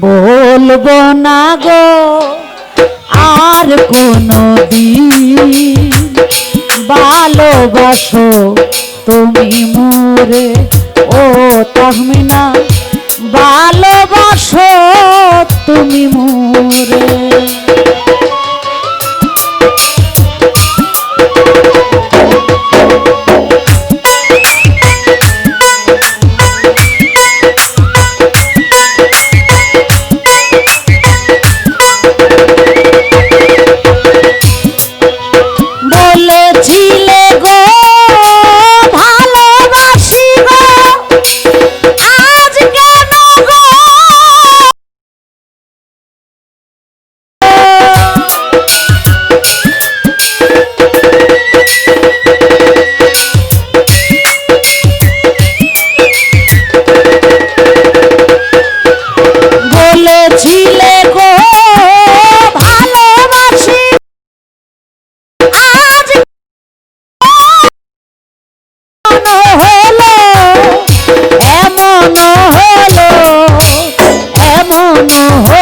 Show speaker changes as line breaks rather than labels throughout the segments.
বলব না গো আর কোনো দিন। ভালোবাসো তুমি মোরে ও তহমিনা। ভালোবাসো তুমি মোরে।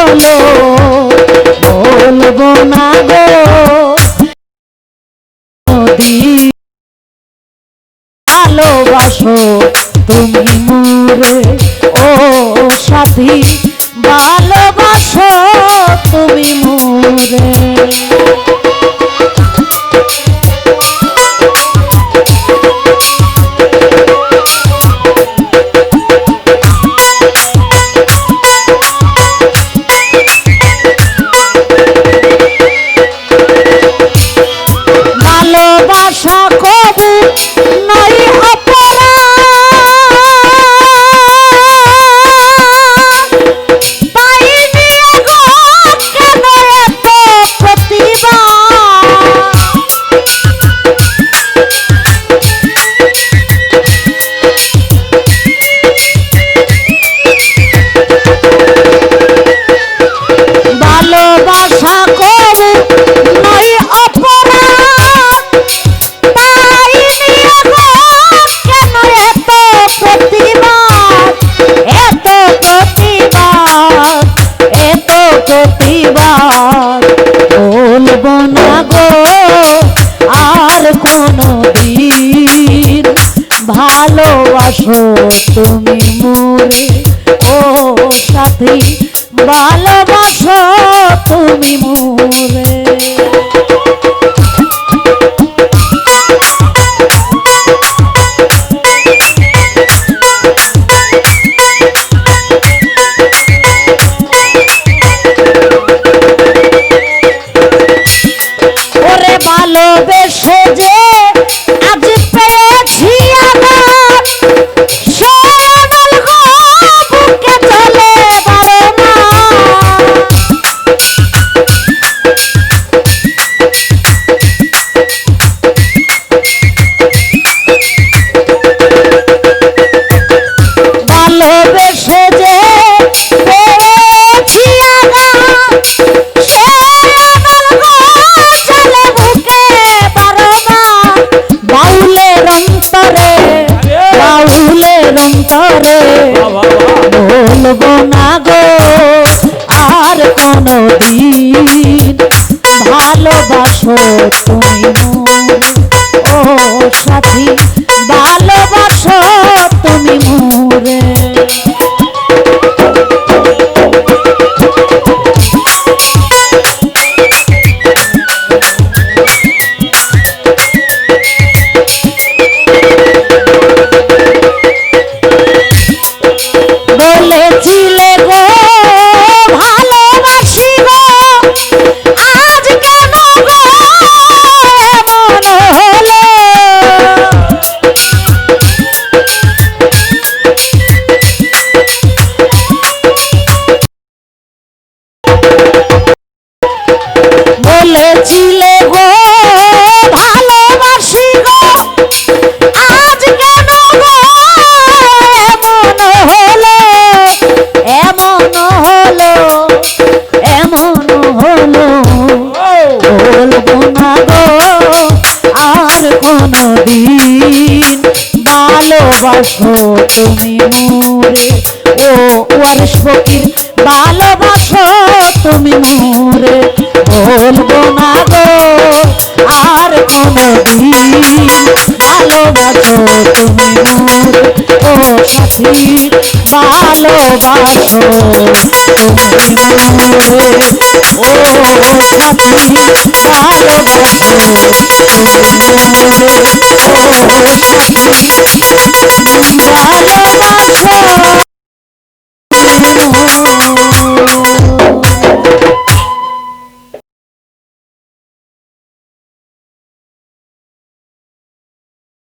বলো বলব না গো। ভালোবাসো তুমি মুরে ও সাথী ভালোবাসো তুমি মুরে ভালোবাসো তুমি মোরে। ও সাথী ভালোবাসো তুমি মোরে। বলব না। ভালোবাসো তুমি মোরে। ও ওয়ারিস ফকির, ভালোবাসো তুমি মোরে। বলব না গো, আর কোনদিন ভালোবাসো তুমি মোরে। ও সাথীর, ভালোবাসো তুমি মোরে। ও সাথীর, ভালোবাসো তুমি মোরে। ও সাথীর Bye.